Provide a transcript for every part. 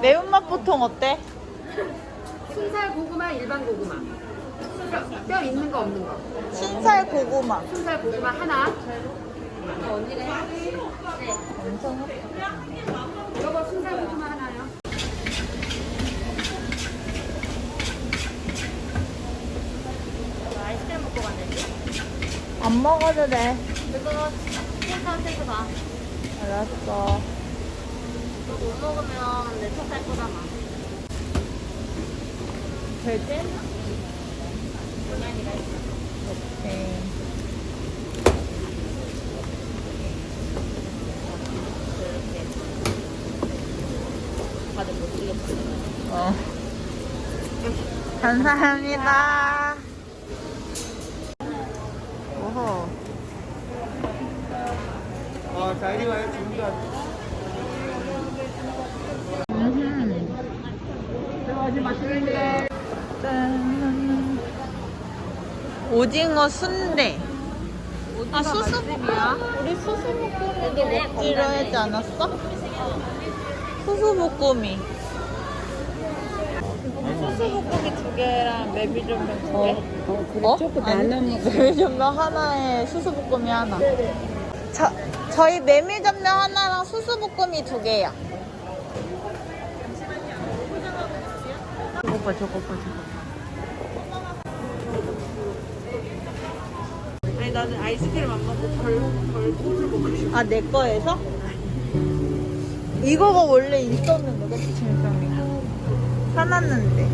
매운맛 보통 어때? 순살 고구마, 일반 고구마. 뼈, 뼈 있는 거 없는 거. 신살 고구마. 순살 고구마 하나. 엄청 이거 순살 고구마 하나요. 아이스크림 먹고 갔는데? 안 먹어도 돼. 그거 테이크아웃해서 가. 알았어. 너못 먹으면 내 탓할 거잖아. 결제? 고양이가 있어. 오케이. 다들 못 쓰겠어. 어. 감사합니다. 오호. 어, 자, 이리 와요. 짠. 오징어 순대. 아 수수볶음? 우리 수수볶음도 먹기로 하지 않았어? 수수볶음이. 수수볶음이 두 개랑 메밀전면 두 개. 어? 조금 나눠 먹어. 메밀전면 하나에 수수 볶음이 하나. 저 저희 메밀전면 하나랑 수수 볶음이 두 개요. 저거 봐, 저거 봐, 저거 봐. 아니 나는 아이스크림 안 먹고 별, 별꽃을 먹고 싶어 아, 내 거에서? 이거가 원래 있었는데, 그치, 진성이? 사놨는데.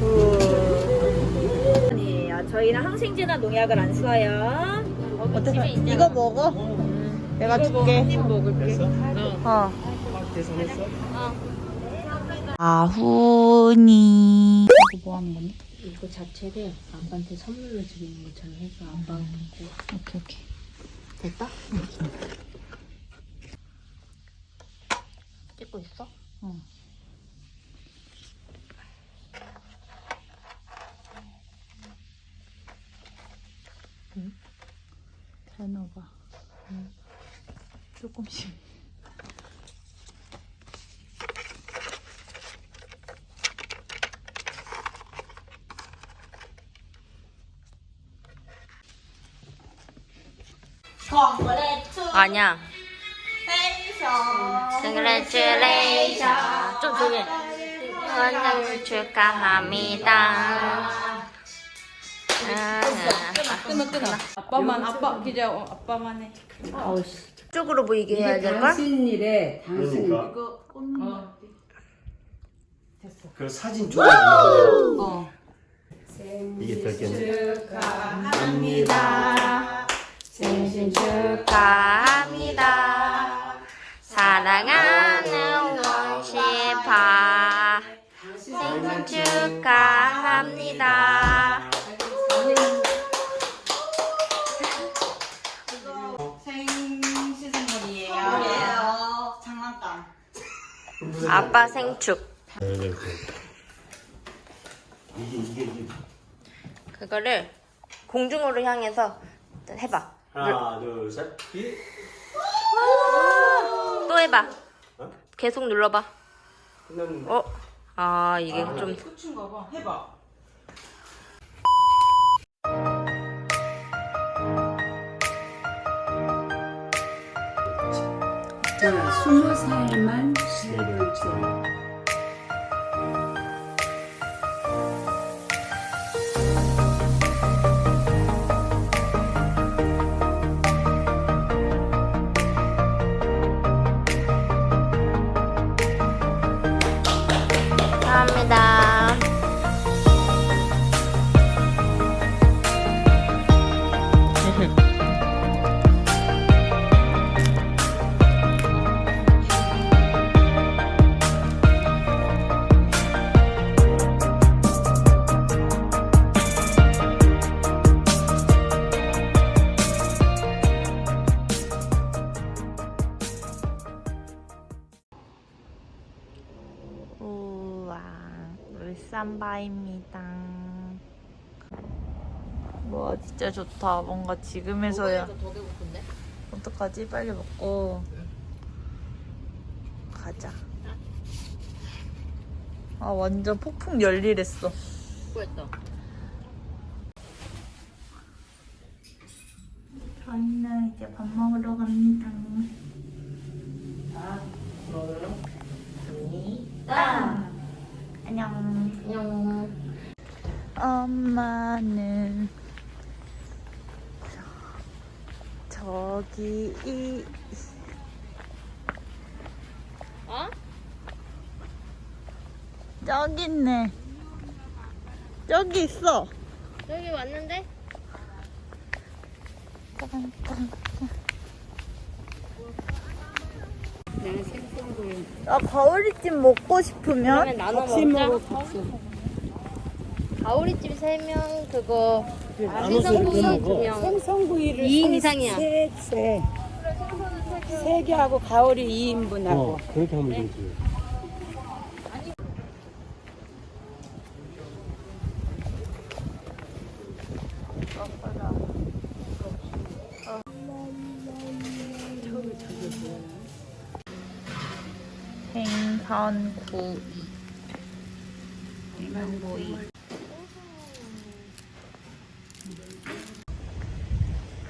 그, 아니에요. 저희는 항생제나 농약을 안 써요. 어떡해. 이거 먹어? 내가 줄게. 먹을게 어. 계산했어? 아훈이. 이거 뭐 하는 거니? 이거 자체를 아빠한테 선물로 드리는 것처럼 해서 아빠가 먹고. 오케이, 오케이. 됐다? 찍고 있어? 응. 잘 넣어봐. 조금씩. 아니야. Congratulations. 좀 조용히 해. 생일 축하합니다. 끊어 끊어 아빠만 아빠 기자 어, 아빠만 해 쪽으로 보이게 해야 될걸? 당신 일에 당신 그러니까. 이거 꽂는 거그 사진 좋아하는 어. 이게 될겠네. 생신 축하합니다. 사랑하는 원시파 생신 축하합니다. 선물이에요 아빠 생축. 그거를 공중으로 향해서 해봐. 하나 둘 셋. 이 또 해봐. 어? 계속 눌러봐. 끝났는데. 어? 아 이게 좀 끝인가 봐 해봐 자, 스무 살만 세월 줘. 감 진짜 좋다. 뭔가 지금에서야. 더 배고픈데? 어떡하지? 빨리 먹고. 가자. 아 완전 폭풍 열일했어. 수고했다. 저희는 이제 밥 먹으러 갑니다. 아, 안녕. 안녕. 엄마는 저- 저기 이 어? 저기 있네. 저기 있어. 여기 왔는데? 나는 생선구이. 아 가오리찜 먹고 싶으면 그러면 나눠 먹자. 가오리찜 3명, 그거 생선구이 2명. 생선구이를 2인 이상이야. 세, 세. 세 개하고 가오리 2인분하고 어, 그렇게 하면 되지.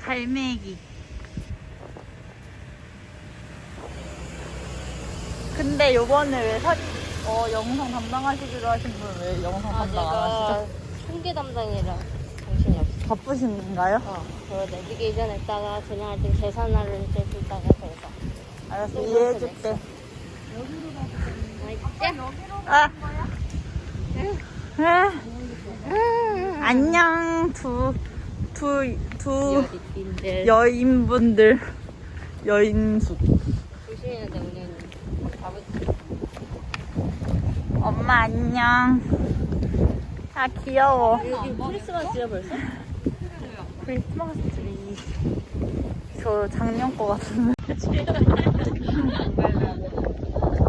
갈매기. 근데 요번에 왜 사진, 어, 영상 담당하시기로 하신 분 왜 영상 아, 담당 안 하시죠? 총계 담당이라 정신이 없어. 바쁘신가요? 어, 그 내비게이션 했다가 그냥 하여튼 계산하는 데 있다가 그래서. 알았어, 이해해줄게. 맛있지? 아. 아. 안녕 두 두두 인데 여인분들 여인숙 조심해야 돼, 오늘. 밥을 엄마 안녕 아 귀여워 여기 크리스마스야 벌써? 크리스마스 트리 저 작년 거 같은데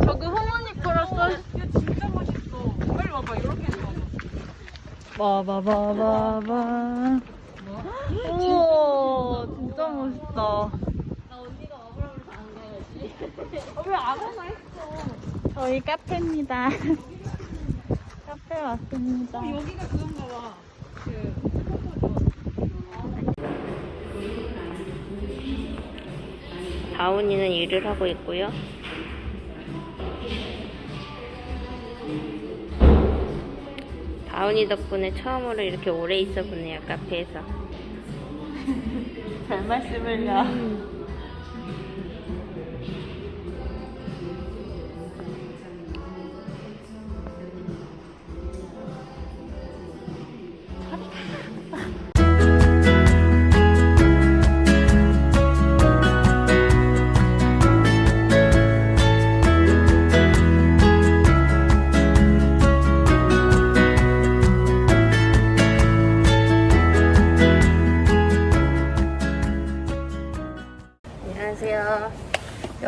저거 할머니 거라서 진짜 멋있어. 빨리 와봐. 이렇게. 바바바바바 우와 진짜 멋있다. 저희 카페입니다. 카페 왔습니다. 여기가 그건가 봐. 다운이는 일을 하고 있고요. 다운이 덕분에 처음으로 이렇게 오래 있어 보네요, 카페에서. 별 말씀을요 안녕하세요.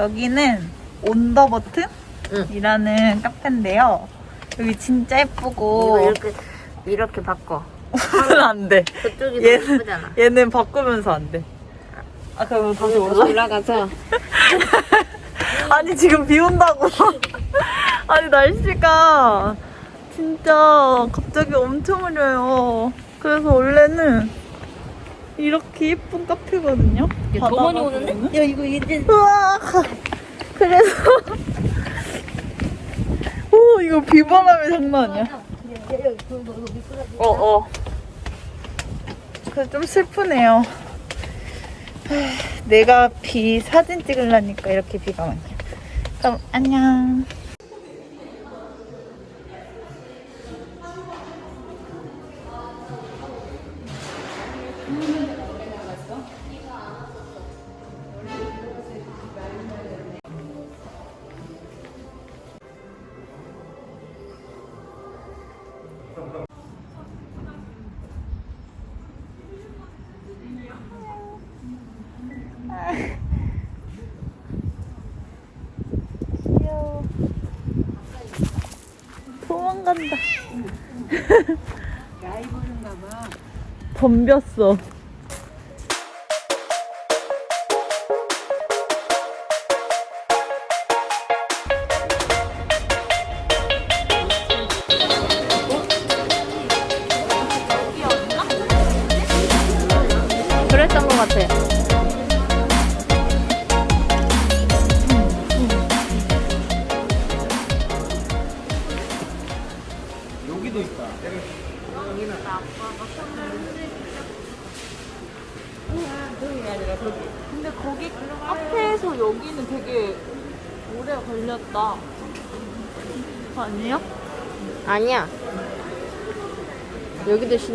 여기는 온더버튼이라는 카페인데요. 여기 진짜 이거 예쁘고. 이렇게, 이렇게 바꿔. 안돼. 그쪽이 얘는- 너무 예쁘잖아. 얘는 바꾸면서 안 돼. 아 그러면 다시 올라 올라가서. 아니 지금 비 온다고. 아니 날씨가 진짜 갑자기 엄청 흐려요. 그래서 원래는 이렇게 예쁜 카페거든요? 더 많이 오는데? 야, 이거 이제. 우와! 그래서 오 이거 비바람이 장난 아니야? 어 어. 그래서 좀 슬프네요. 내가 비 사진 찍으려니까 이렇게 비가 많네 그럼 안녕 덤볐어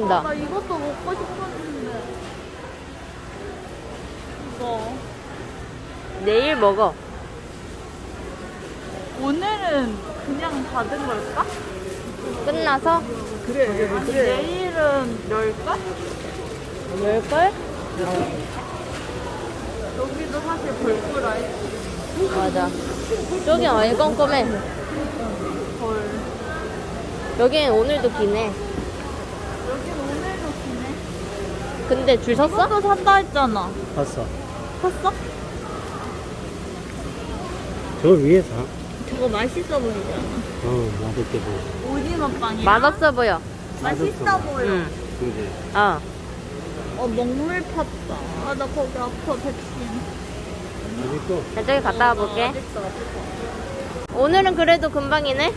쉰다. 나 이것도 먹고 싶었는데. 이거. 내일 먹어. 오늘은 그냥 닫은 걸까? 끝나서 아니, 내일은 열까? 열걸? 여기도 사실 벌프라 했지. 맞아. 저기 많이 껌껌해. 헐. 여긴 오늘도 기네. 여긴 오늘도 기네. 근데 줄 섰어? 이것도 산다 했잖아. 봤어. 샀어? 저 위에 사. 저거 맛있어 보이잖아. 어, 맛있게 보여. 오징어 빵이야. 맛없어 보여. 맛있어 보여. 응. 그지? 어. 어, 먹물 팠다. 아, 나 거기 아파, 백신. 맛있고. 나 저기 갔다 와볼게. 어딨어? 오늘은 그래도 금방이네?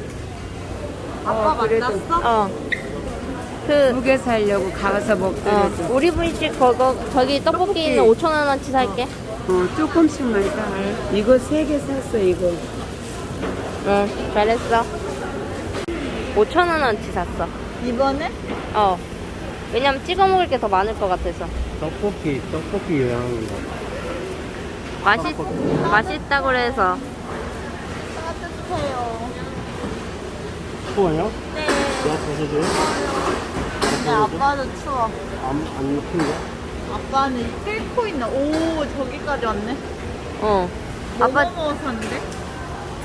아빠 만났어? 어. 그, 두개 살려고 가서 어, 먹더라도 우리 분식 거거, 저기 떡볶이는 5천 원어치 살게. 어, 조금씩만 사. 이거 세 개 샀어 이거. 응, 잘했어. 5천 원어치 샀어. 이번에? 어. 왜냐면 찍어 먹을 게 더 많을 것 같아서. 떡볶이, 떡볶이 요양인가. 맛있, 맛있다고 그래서. 따뜻해요. 추워요? 네. 내가 벗어줘요? 근데 아빠도 추워. 안, 안 높은데? 아빠는 끓고 있나? 오, 저기까지 왔네. 어. 아빠 아빠 뭐 사는데?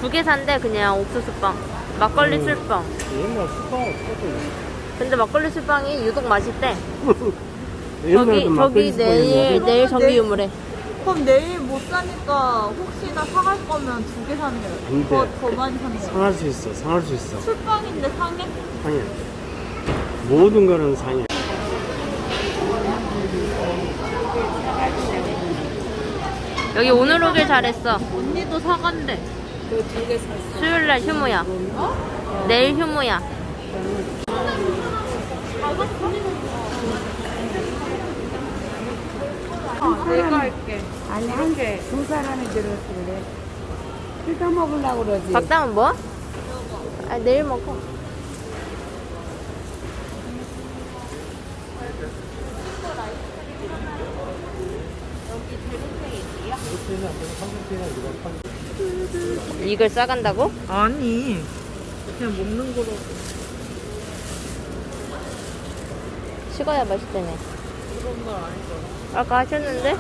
두 개 산대, 그냥 옥수수빵. 막걸리 음. 술빵. 옛날 수박 없거든. 근데 막걸리 술빵이 유독 맛있대. 저기, 옛날에도 저기 막걸리 내일? 내일 정기 유무래. 그럼 내일 못 사니까 혹시 나 사갈 거면 두 개 사는 안 거. 돼. 더, 더 많이 사는 거. 상할 수 있어, 상할 수 있어. 술빵인데 상해? 상해. 모든 거는 상해. 여기 오늘 오길 잘했어. 언니도 사간대. 수요일 날 휴무야. 내일 휴무야. 내가 할게. 아니 한 개. 두 사람이 그래. 뜯어 먹으려고 그러지. 박당은 뭐? 아, 내일 먹어. 이걸 싸간다고? 아니 그냥 먹는 거로 식어야 맛있다네. 아까 하셨는데?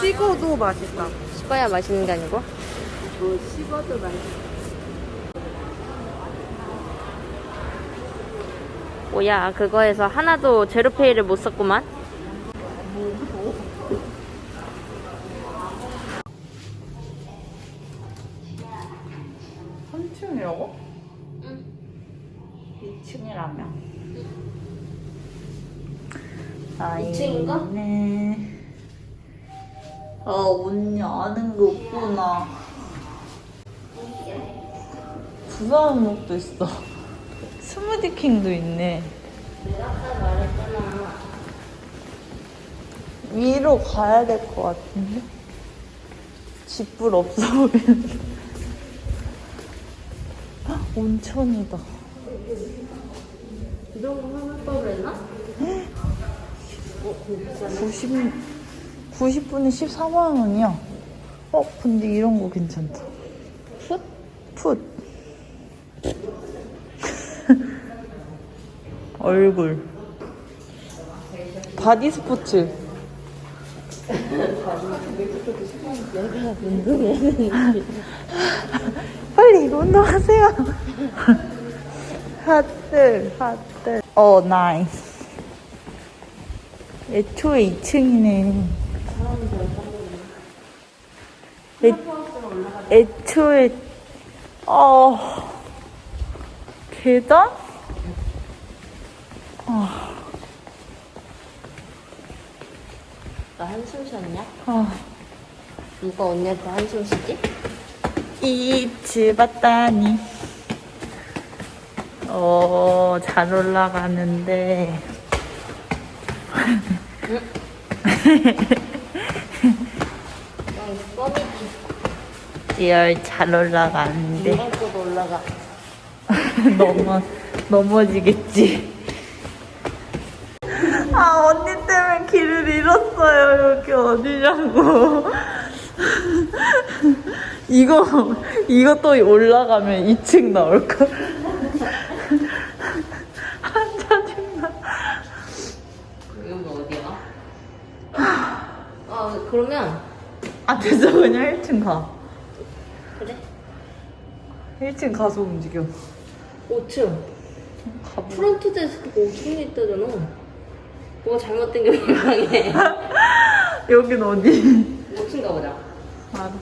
식어도 맛있다 식어야 맛있는 게 아니고? 뭐 씹어도 맛있어. 뭐야, 그거에서 하나도 제로페이를 못 썼구만? 부산목도 있어. 스무디킹도 있네. 위로 가야 될 것 같은데? 집불 없어 보이는데. 헉, 온천이다. 이런 거걸 그랬나? 90, 90분에 14만 원이야. 어, 근데 이런 거 괜찮다. 얼굴. 바디 스포츠. 빨리 이거 운동하세요. 핫들, 핫들. 어, 나이스. 애초에 2층이네. 애, 애초에, 어, 계단? 너 한숨 쉬었냐? 아, 누가 언니한테 한숨 쉬지? 이츠 봤다니. 어, 잘 올라가는데. 리얼 잘 올라가는데 올라가. 넘어 넘어지겠지. 아 언니 때문에 길을 잃었어요. 여기 어디냐고. 이거 이거 또 올라가면 2층 나올 걸. 한 짜증나. 여기 어디야? 아 그러면 아 됐어 그냥 1층 가. 그래? 1층 가서 움직여. 5층. 가보. 프론트 데스크가 5층에 있다잖아. 뭐가 잘못된 게 분명해. 여긴 어디? 5층 가보자. 알았어.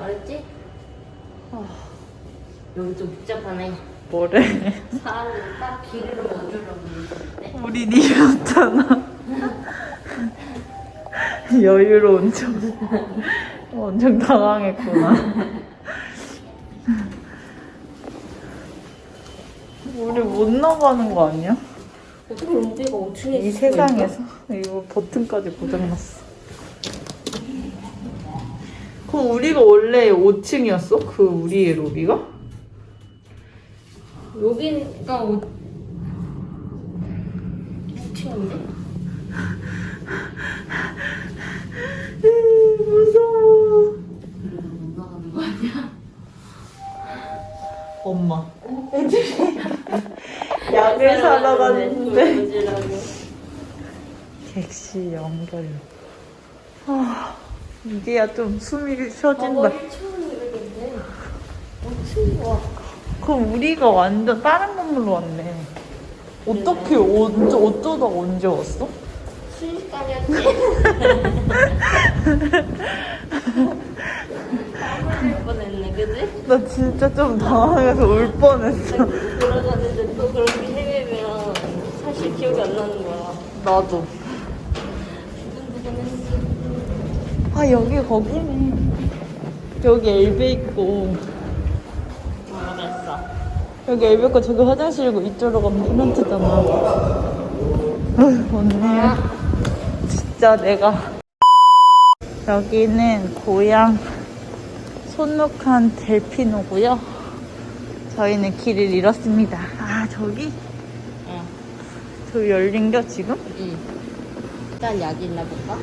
알았지? 여기 좀 복잡하네. 뭐래? 사람들이 딱 길을 얻으려고 있는데. 우린 이었잖아. 여유로운 척. 완전 당황했구나. 우리 못 나가는 거 아니야? 어떻게 로비가 5층에 이 세상에서? 이거 버튼까지 고장났어. 그럼 우리가 원래 5층이었어? 그 우리의 로비가? 5... 5층인데? 무서워. 아니야? 엄마. 약을 사러 갔는데. 객실 연결. 아, 이제야 좀 숨이 아, 쉬어진다. 1층이랬는데 5층 와. 그럼 우리가 완전 다른 건물로 왔네. 어떻게 언제 어쩌다가 언제 왔어? 순식간이었지. 깜놀 뻔했네, 그지? 나 진짜 좀 당황해서 울 뻔했어. 돌아가는데 또 사실 기억이 안 나는 거야. 나도. 아 여기 거기네. 여기 엘베 있고 모르겠어. 여기 엘베 있고 저기 화장실이고 이쪽으로 가면 프런트잖아. 어휴, 언니 진짜 내가 여기는 고향 손욱한 델피노고요. 저희는 길을 잃었습니다. 아 저기 응. 저기 열린 겨 지금? 응. 일단 약이 있나 볼까?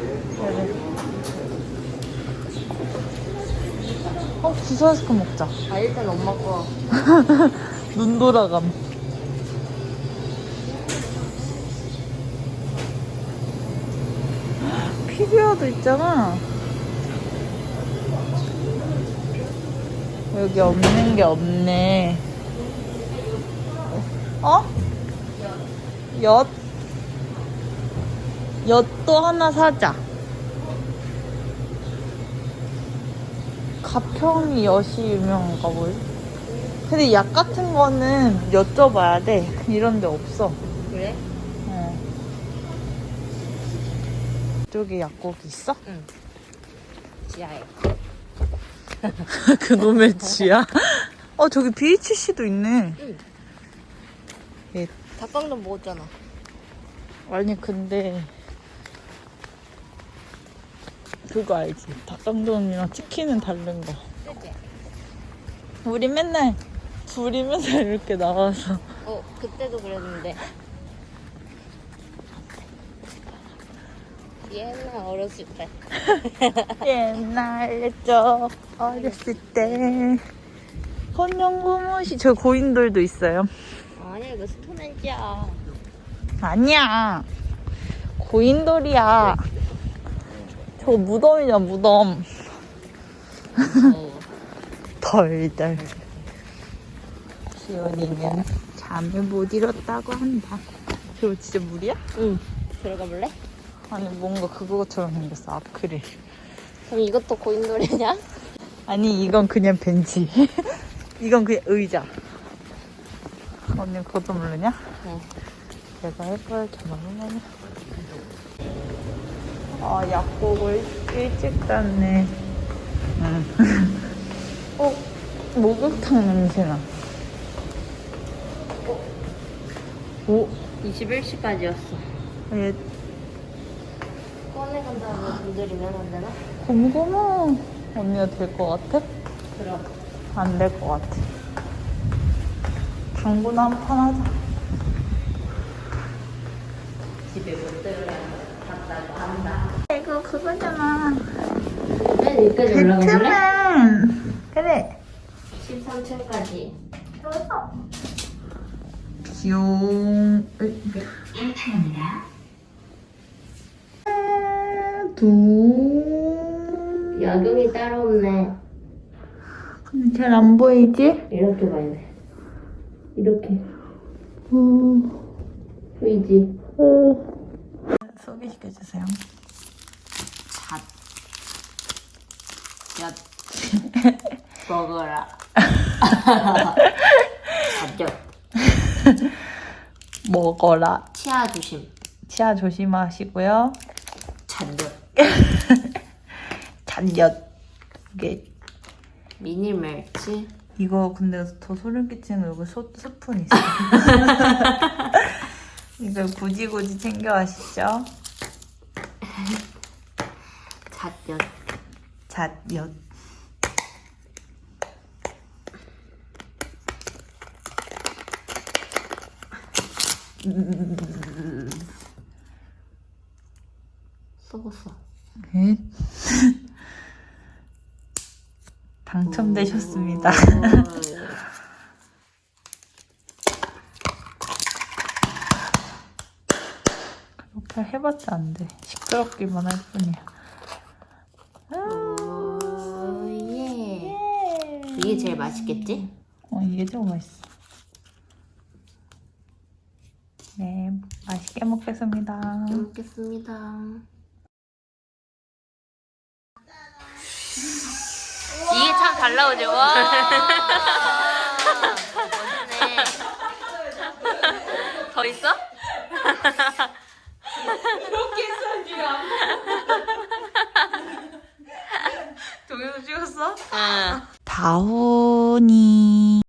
어 주소 아이스크 먹자. 아, 일단 엄마 거. 눈 돌아감. 피규어도 있잖아. 여기 없는 게 없네. 어? 엿? 엿도 하나 사자. 가평이 엿이 유명한가 보요. 근데 약 같은 거는 여쭤봐야 돼. 이런 데 없어. 그래? 어. 이쪽에 약국이 있어? 응. 지하에. 그놈의 쥐야? 어, 저기 BHC도 있네. 응. 예. 닭강정 먹었잖아. 아니, 근데. 그거 알지? 닭강정이랑 치킨은 다른 거. 그치? 우리 맨날, 둘이 맨날 이렇게 나와서. 어, 그때도 그랬는데. 옛날 어렸을 때. 옛날에 저 어렸을 때. 헌영고무시, 저 고인돌도 있어요. 아니야, 이거 스톤헨지야. 아니야. 고인돌이야. 저거 무덤이야, 무덤. 어. 덜덜. 시온이는 잠을 못 이뤘다고 한다. 저거 진짜 물이야? 응. 들어가 볼래? 아니, 뭔가 그거처럼 생겼어, 아크릴. 그럼 이것도 고인돌이냐? 아니, 이건 그냥 벤치. 이건 그냥 의자. 언니 그것도 모르냐? 응. 내가 해볼 겸하면 아 약국을 일찍 갔네 응. 어? 목욕탕 냄새나 오? 21시까지였어. 얘 꺼내간다고 건드리면 안 되나? 곰곰아 언니가 될 것 같아? 그럼. 안 될 것 같아. 당구나 한 판 하자. 집에 못 들어가서 갔다고 한다. 이거 그거잖아. 맨 여기까지 올라가 볼래? 배트맨. 그래. 13층까지. 귀여운. 두. 야경이 따로 없네. 근데 잘 안 보이지? 이렇게 봐야 돼. 이렇게. 음. 보이지? 소개시켜 주세요. 잣. 엿. 먹어라. 잣엿. 먹어라. 치아 조심. 치아 조심하시고요. 잣엿. 잔엿. 이게 미니 멸치. 이거 근데 더 소름 끼치는 거 여기 소, 스푼 있어. 이걸 굳이 굳이 챙겨 하시죠. 잣엿. 잣엿. 썩었어. 네. 당첨되셨습니다. 그렇게 해봤자 안 돼. 시끄럽기만 할 뿐이야. 오, 예. 이게 제일 맛있겠지? 어, 이게 좀 맛있어. 네, 맛있게 먹겠습니다. 잘 먹겠습니다. 나오죠? 와. 더 있어? 동영상 찍었어? 응. 다훈이